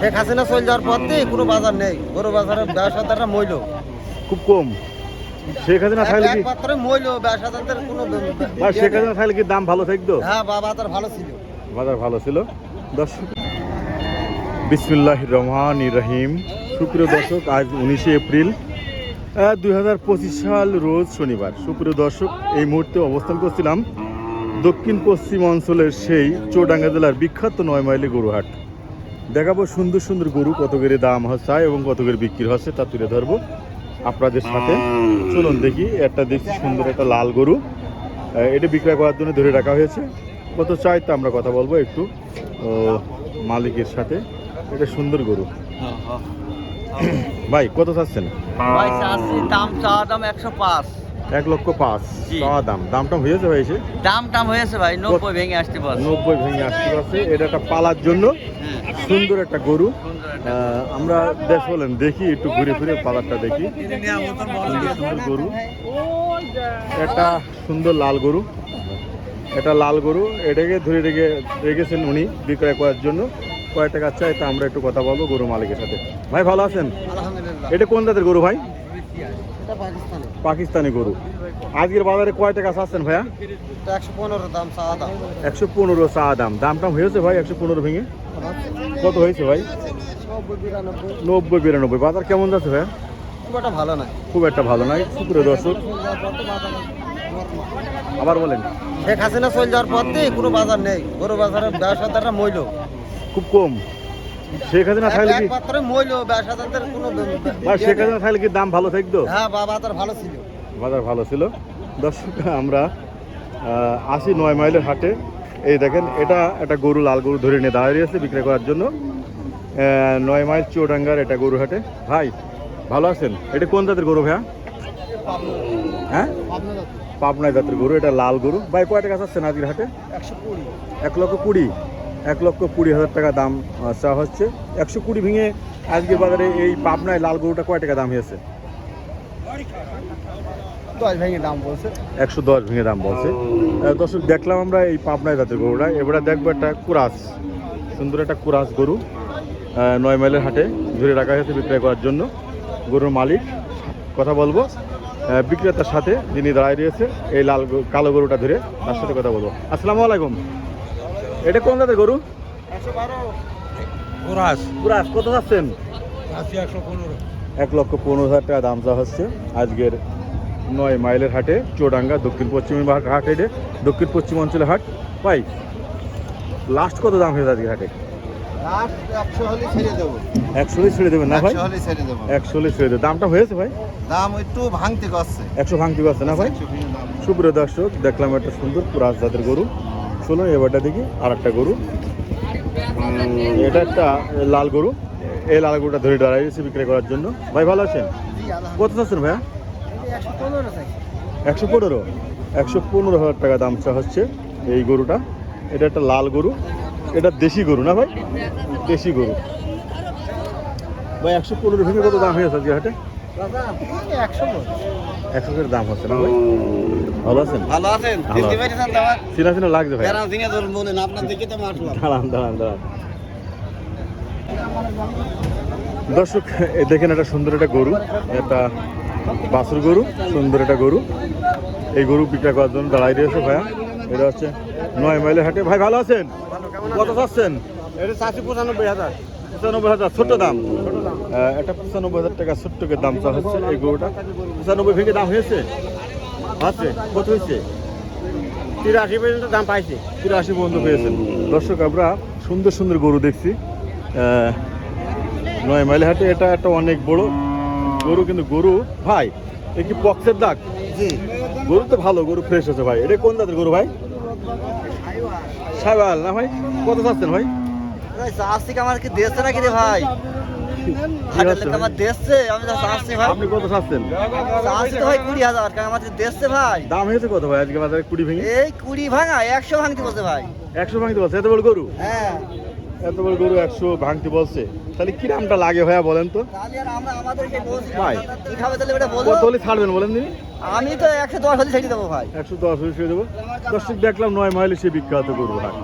শেখ হাসিনা চলে যাওয়ার পর থেকে কোনো বাজার নেই। গরু ব্যবসাদাররা মইল। খুব কম। শেখ হাসিনা থাকলে কি একমাত্র মইল ব্যবসাদারদের কোনো বা শেখ হাসিনা থাকলে কি দাম ভালো থাকতো? হ্যাঁ বা বাজার ভালো ছিল। বাজার ভালো ছিল। দর্শক বিসমিল্লাহ রহমান রহিম। সুপ্রিয় দর্শক আজ উনিশে এপ্রিল দুই হাজার পঁচিশ সাল রোজ শনিবার। সুপ্রিয় দর্শক এই মুহূর্তে অবস্থান করছিলাম দক্ষিণ পশ্চিম অঞ্চলের সেই চৌডাঙ্গা জেলার বিখ্যাত নয় মাইলি গরুহাট। দেখাবো সুন্দর সুন্দর গরু কত করে দাম হচ্ছে এবং কত করে বিক্রি হচ্ছে তা তুলে ধরবো। আপনাদের সাথে। চলুন দেখি একটা দেখছি সুন্দর একটা লাল গরু। এটা বিক্রয় করার জন্য ধরে রাখা হয়েছে। কত চাই তা আমরা কথা বলব একটু। মালিকের সাথে। এটা সুন্দর গরু। ভাই কত চাচ্ছেন? দাম চাওয়া দাম একশো পাঁচ। এক লক্ষ পাঁচ। জি। দাম। দামটা হয়েছে ভাই দাম টাম হয়েছে ভাই নব্বই ভেঙে আসতে পারছে নব্বই ভেঙে আসতে পারছে এটা একটা পালার জন্য। সুন্দর একটা গরু। আমরা দেশ বলেন দেখি একটু ঘুরে ফিরে পালারটা দেখি। সুন্দর সুন্দর গরু। একটা সুন্দর লাল গরু। এটা লাল গরু। এটাকে ধরে রেখে রেখেছেন উনি বিক্রয় করার জন্য। কয় টাকা চাই তা আমরা একটু কথা বলব গরু মালিকের সাথে। ভাই ভালো আছেন? এটা কোন জাতের গরু ভাই? পাকিস্তানে। গরু। আজকের বাজারে কয় টাকা চাচ্ছেন ভাইয়া? একশো পনেরো দাম চাওয়া দাম। একশো পনেরো চা দাম। দাম টাম হয়েছে ভাই একশো পনেরো ভেঙে? কত হয়েছে ভাই? নব্বই বিরানব্বই। বাজার কেমন যাচ্ছে ভাইয়া? খুব একটা ভালো নয় খুব একটা ভালো নয় দর্শক। আবার বলেন। শেখ হাসিনা চলে যাওয়ার পর থেকে কোনো বাজার নেই। গরু বাজারে ব্যবসাদাররা মইল। খুব কম। শেখ হাসিনা থাকলে কি একমাত্র মইল ব্যবসাদারদের কোনো বা শেখ হাসিনা থাকলে কি দাম ভালো থাকতো? হ্যাঁ ভালো ছিল। বাজার ভালো ছিল। দর্শক আমরা আশি নয় মাইলের হাটে। এই দেখেন এটা একটা গরু লাল গরু ধরে নিয়ে দাঁড়িয়ে আছে বিক্রি করার জন্য। নয় মাইল চৌডাঙ্গার এটা গরু হাটে। ভাই ভালো আছেন? এটা কোন জাতের গরু ভাইয়া? হ্যাঁ? পাবনায় জাতের গরু এটা লাল গরু। ভাই কয় টাকা চাচ্ছেন আজকের হাটে? একশো কুড়ি। এক লক্ষ কুড়ি। এক লক্ষ কুড়ি হাজার টাকা দাম চাওয়া হচ্ছে। একশো কুড়ি ভেঙে আজকের বাজারে এই পাবনায় লাল গরুটা কয় টাকা দাম হয়েছে? একশো দশ ভেঙে দাম বলছে। দর্শক দেখলাম আমরা এই পাবনায় জাতের গরুটা। এবারে দেখব একটা কুরাস সুন্দর একটা কুরাস গরু নয় মাইলের হাটে ধরে রাখা হয়েছে বিক্রয় করার জন্য। গরুর মালিক কথা বলব। বিক্রেতার সাথে যিনি দাঁড়ায় রয়েছে এই লাল কালো গরুটা ধরে তার সাথে কথা বলব। আসসালামু আলাইকুম। এটা কোন জাতের গরু? কুরাস। কত পনেরো। এক লক্ষ পনেরো হাজার টাকা দাম চাওয়া হচ্ছে আজকের নয় মাইলের হাটে চৌডাঙ্গা দক্ষিণ পশ্চিম হাট হেঁটে দক্ষিণ পশ্চিম অঞ্চলের হাট। পাই লাস্ট কত দাম হয়েছে আজকের হাটে? একশো হলে ছেড়ে দেবো। একশো হলে ছেড়ে দেবেন না ভাই? একশো হলে ছেড়ে দেবো। একশো হলে ছেড়ে দেবে দামটা হয়েছে ভাই? দাম একটু ভাঙতে করছে একশো ভাঙতে পারছে না ভাই? সুপ্রিয় দর্শক দেখলাম একটা সুন্দর পুরাস জাতের গরু। চলুন এবারটা দেখি আর একটা গরু এটা একটা লাল গরু। এই লাল গরুটা ধরে দাঁড়াইছে বিক্রি করার জন্য। ভাই, ভালো আছেন? কত চাচ্ছেন ভাইয়া? একশো পনেরো। একশো পনেরো হাজার টাকা দাম হচ্ছে এই গরুটা। এটা একটা লাল গরু। এটা দেশি গরু না ভাই? দেশি গরু। ভাই, একশো পনেরো ভেঙে কত দাম হয়েছে আজকে হাটে? একশো একশো করে দাম হচ্ছে না ভাই? ভালো আছেন? ভালো আছেন? ভালো দেখতে আছি। পেরেছেন তো আমার চিনা চিনা লাগছে ভাই। প্যারা ভেঙে ধরুন বলেন আপনার দিকে তো দাঁড়ান দাঁড়ান দাঁড়ান। দর্শক এ দেখেন একটা সুন্দর একটা গরু একটা বাছুর গরু সুন্দর একটা গরু। এই গরু বিক্রয় করার জন্য দাঁড়াই রয়েছে ভাইয়া। এটা হচ্ছে নয় মাইলের হাটে। ভাই ভালো আছেন? কত চাচ্ছেন? এটা চারশো পঁচানব্বই হাজার। পঁচানব্বই হাজার ছোট্ট দাম। একটা পঁচানব্বই হাজার টাকা ছোট্ট করে দাম চা হচ্ছে এই গরুটা। পঁচানব্বই ভেঙে দাম হয়েছে? আছে কত হয়েছে? তিরাশি পর্যন্ত দাম পাইছে। তিরাশি পর্যন্ত পেয়েছেন। দর্শক আমরা সুন্দর সুন্দর গরু দেখছি। নয় মাইল হাটে এটা একটা অনেক বড় গরু কিন্তু গরু ভাই এ কি পক্সের দাগ? জি। গরু তো ভালো গরু ফ্রেশ আছে ভাই। এটা কোন দাঁতের গরু ভাই? সাইবাল না ভাই? কত চাচ্ছেন ভাই? চাষি আমার কি নাকি রে ভাই? ভাই? আমার দেখছে আমি চাষি ভাই। আপনি কত চাচ্ছেন চাষি তো ভাই কুড়ি হাজার কারণ আমার দেখছে ভাই। দাম হয়েছে কত ভাই? আজকে বাজারে কুড়ি ভেঙে? এই কুড়ি ভাঙা একশো ভাঙতে বলছে ভাই। একশো ভাঙতে বলছে এত বড় গরু? হ্যাঁ। এত বড় গরু একশো ভাঙতে বলছে। তাহলে কি দামটা লাগে ভাইয়া বলেন তো? ভাই। কত হলে ছাড়বেন বলেন দিন আমি তো একশো দশ হলে ছেড়ে দেবো ভাই। একশো দশ হলে ছেড়ে দেবো। দর্শক দেখলাম নয় মাইলে সে বিখ্যাত গরু হাট